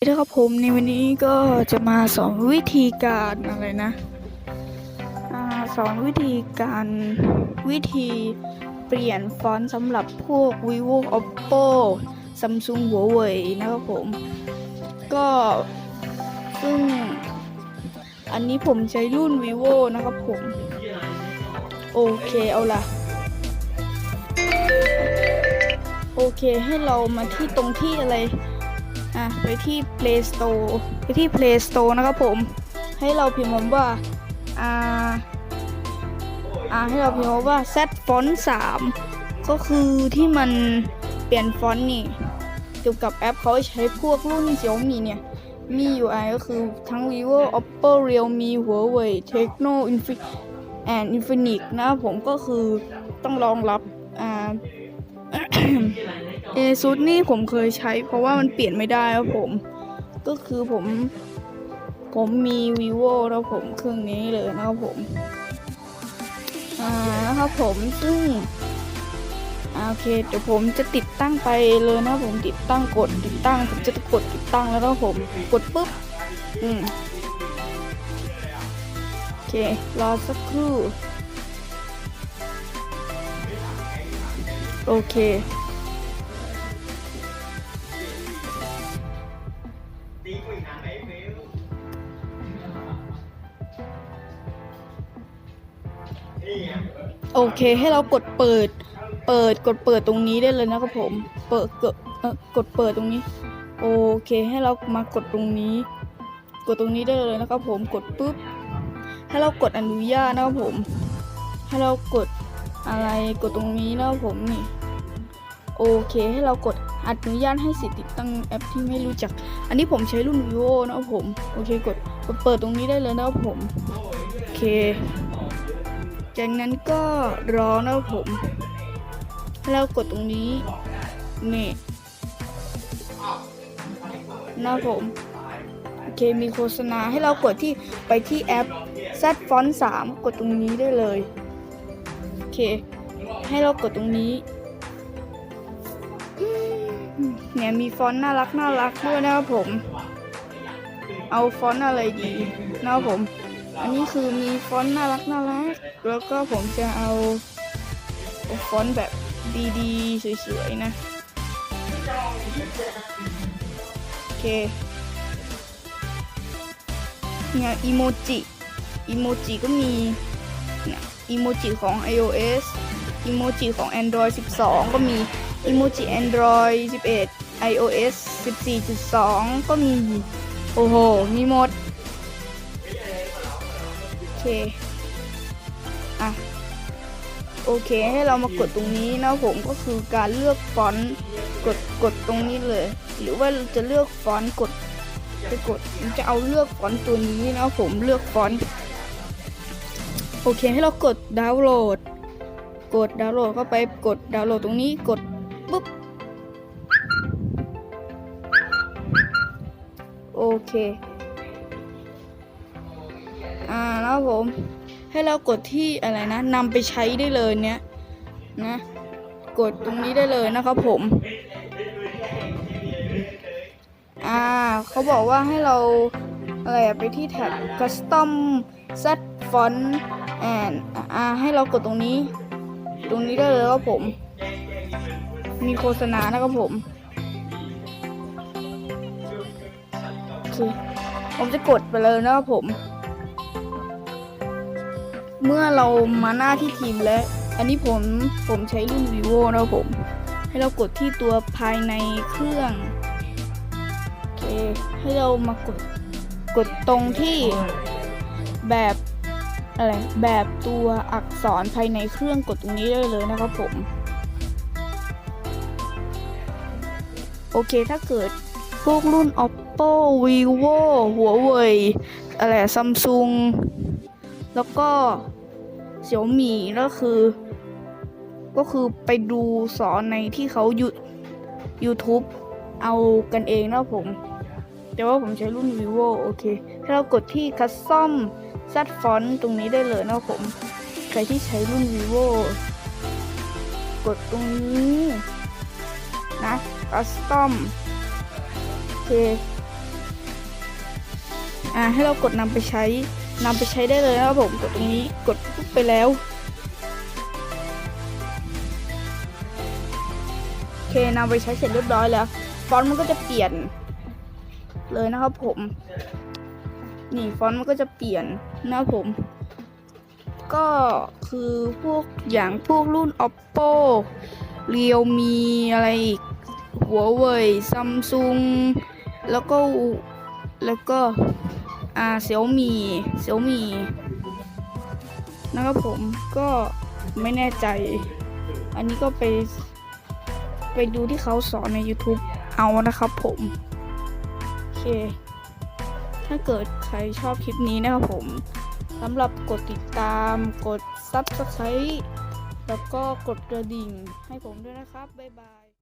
นะครับผมในวันนี้ก็จะมาสอนวิธีการอะไรนะอาสอนวิธีการวิธีเปลี่ยนฟอนต์สำหรับพวก vivo oppo samsung huawei นะครับผม ก็ซึ่ง อันนี้ผมใช้รุ่น vivo นะครับผม โอเคเอาล่ะ โอเคให้เรามาที่ตรงที่อะไร อะไปที่ Play Store ไปที่ Play Store นะครับผม ให้เราพิมพ์ว่า อ่า อ่า ให้เราพิมพ์ว่า Z Font 3 ก็คือที่มันเปลี่ยนฟอนต์นี่เกี่ยวกับแอปเขาใช้พวกรุ่น Xiaomi เนี่ย มี UI ก็คือทั้ง vivo oppo realme huawei tecno infinix and infinix นะครับผมก็คือต้องรองรับ อ่า เอซุดนี่ผมเคยใช้ เพราะว่ามันเปลี่ยนไม่ได้ครับผม ก็คือผม ผมมี vivo แล้วผมเครื่องนี้เลยนะครับผมอ่านะครับผมซึ่งอ่าโอเคเดี๋ยวผมจะติดตั้งไปเลยนะผมติดตั้งกดติดตั้งผมจะกดติดตั้งแล้วครับผมกดปุ๊บอืมโอเครอสักครู่ โอเค โอเค ให้เรากดเปิด เปิด กดเปิดตรงนี้ได้เลยนะครับผม เปิดกดเอ่อกดเปิดตรงนี้ โอเค ให้เรามากดตรงนี้ กดตรงนี้ได้เลยนะครับผม กดปุ๊บ ให้เรากดอนุญาตนะครับผม ให้เรากดอะไร กดตรงนี้นะครับผมนี่ โอเค ให้เรากดอนุญาตให้สิทธิ์ติดตั้งแอปที่ไม่รู้จัก อันนี้ผมใช้รุ่น vivo นะครับผม โอเคกดเปิดตรงนี้ได้เลยนะครับผม โอเค จากนั้นก็รอนะครับผมให้เรากดตรงนี้นี่นะผมโอเคมีโฆษณาให้เรากดที่ไปที่แอป Z Font 3 กดตรงนี้ได้เลย โอเค ให้เรากดตรงนี้ เนี่ยมีฟอนต์น่ารักน่ารักด้วยนะครับผม เอาฟอนต์อะไรดีนะครับผม อันนี้คือมีฟอนต์น่ารักน่ารัก แล้วก็ผมจะเอาฟอนต์แบบดีๆสวยๆนะ โอเค เนี่ยอีโมจิอีโมจิก็มีเนี่ยอีโมจิของ iOS อีโมจิของ Android 12 ก็มี อีโมจิ Android 11 iOS 14.2 ก็มี โอ้โห มีหมด โอเค อะ โอเค ให้เรามากดตรงนี้นะผมก็คือการเลือกฟอนต์ กด กดตรงนี้เลย หรือว่าจะเลือกฟอนต์กดไปกดจะเอาเลือกฟอนต์ตัวนี้นะผมเลือกฟอนต์โอเคให้เรากดดาวน์โหลด กดดาวน์โหลดเข้าไปกดดาวน์โหลดตรงนี้กด ปุ๊บ โอเค อ่าแล้วผม ให้เรากดที่อะไรนะนำไปใช้ได้เลยเนี้ยนะ กดตรงนี้ได้เลยนะครับผม อ่าเขาบอกว่าให้เราอะไรไปที่แท็บ custom set font and อ่าให้เรากดตรงนี้ ตรงนี้ได้เลยครับผม มีโฆษณานะครับผมโอเคผมจะกดไปเลยนะครับผม เมื่อเรามาหน้าที่ทีมแล้ว อันนี้ผมผมใช้รุ่น vivo นะครับผม ให้เรากดที่ตัวภายในเครื่องโอเคให้เรามากดกดตรงที่แบบอะไรแบบตัวอักษรภายในเครื่องกดตรงนี้ได้เลยนะครับผม โอเคถ้าเกิดพวกรุ่น oppo vivo huawei อะไร samsung แล้วก็เสี่ยวหมี่ก็คือ ก็คือไปดูสอนในที่เขายู YouTube เอากันเองนะผม แต่ว่าผมใช้รุ่น vivo โอเคให้เรากดที่ custom set font ตรงนี้ได้เลยนะผม ใครที่ใช้รุ่น vivo กดตรงนี้นะ custom โอเคอ่าให้เรากดนำไปใช้นำไปใช้ได้เลยนะครับผมกดตรงนี้กดปุ๊บไปแล้วโอเคนำไปใช้เสร็จเรียบร้อยแล้วฟอนต์มันก็จะเปลี่ยนเลยนะครับผม นี่ฟอนต์มันก็จะเปลี่ยนนะครับผม ก็คือพวกอย่างพวกรุ่น oppo realme อะไรอีก หัวเว่ยซัมซุงแล้วก็แล้วก็อ่าเซี่ยมีเซี่ยมีนะครับผมก็ไม่แน่ใจ อันนี้ก็ไปไปดูที่เขาสอนใน YouTube เอานะครับผม โอเค ถ้าเกิดใครชอบคลิปนี้นะครับผมสำหรับกดติดตามกด Subscribe แล้วก็กดกระดิ่งให้ผมด้วยนะครับ บ๊ายบาย